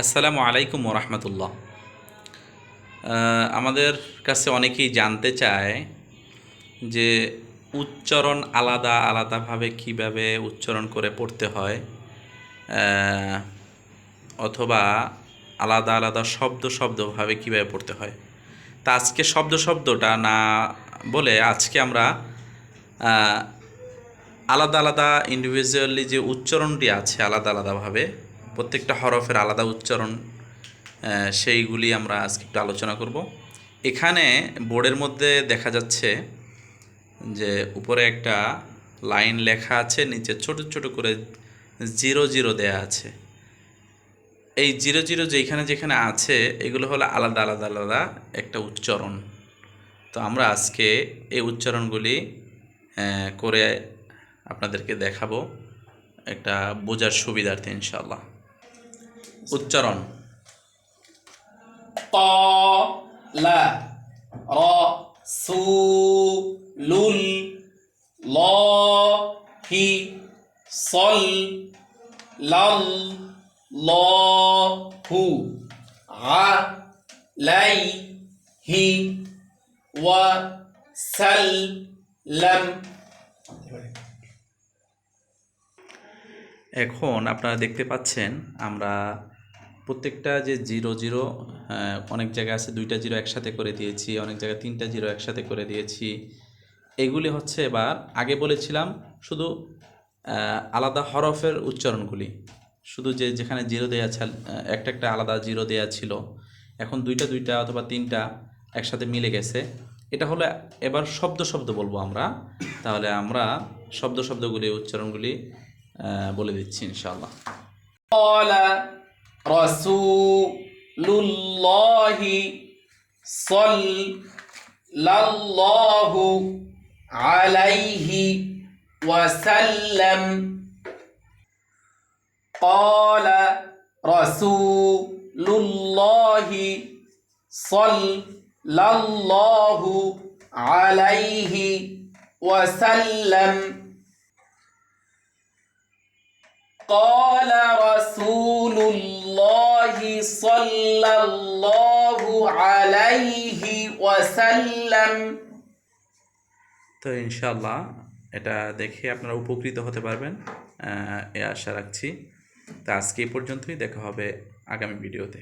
আসসালামু আলাইকুম রহমতুল্লাহ। আমাদের কাছে অনেকেই জানতে চায় যে উচ্চারণ আলাদা আলাদাভাবে কীভাবে উচ্চারণ করে পড়তে হয় অথবা আলাদা আলাদা শব্দ শব্দভাবে কীভাবে পড়তে হয়। তা আজকে শব্দ শব্দটা না বলে আজকে আমরা আলাদা আলাদা ইন্ডিভিজুয়ালি যে উচ্চারণটি আছে আলাদা আলাদাভাবে প্রত্যেকটা হরফের আলাদা উচ্চারণ সেইগুলি আমরা আজকে একটু আলোচনা করব। এখানে বোর্ডের মধ্যে দেখা যাচ্ছে যে উপরে একটা লাইন লেখা আছে, নিচে ছোট ছোট করে জিরো জিরো দেয়া আছে। এই জিরো জিরো যেখানে যেখানে আছে, এগুলো হলো আলাদা আলাদা আলাদা একটা উচ্চারণ। তো আমরা আজকে এই উচ্চারণগুলি করে আপনাদেরকে দেখাবো, একটা বোঝার সুবিধার্থে ইনশাল্লাহ উচ্চারণ। ক লা র সু লুল ল হি সল লাল ল হু আ লাই হি ওয়া সাল লাম। এখন আপনারা দেখতে পাচ্ছেন আমরা প্রত্যেকটা যে জিরো জিরো অনেক জায়গায় আছে দুইটা জিরো একসাথে করে দিয়েছি, অনেক জায়গায় তিনটা জিরো একসাথে করে দিয়েছি। এগুলি হচ্ছে এবার আগে বলেছিলাম শুধু আলাদা হরফের উচ্চারণগুলি। শুধু যে যেখানে জিরো দেয়া একটা একটা আলাদা জিরো দেওয়া ছিল। এখন দুইটা দুইটা অথবা তিনটা একসাথে মিলে গেছে। এটা হলো এবার শব্দ শব্দ বলব আমরা। তাহলে আমরা শব্দ শব্দগুলি, উচ্চারণগুলি বলে দিচ্ছি ইনশাআল্লাহ। رسول الله صلى الله عليه وسلم قال رسول الله صلى الله عليه وسلم قال رسول الله صلى الله عليه وسلم তো ইনশাআল্লাহ এটা দেখে আপনারা উপকৃত হতে পারবেন আহ, এ আশা রাখছি তা আজকে এই পর্যন্তই দেখা হবে আগামী ভিডিওতে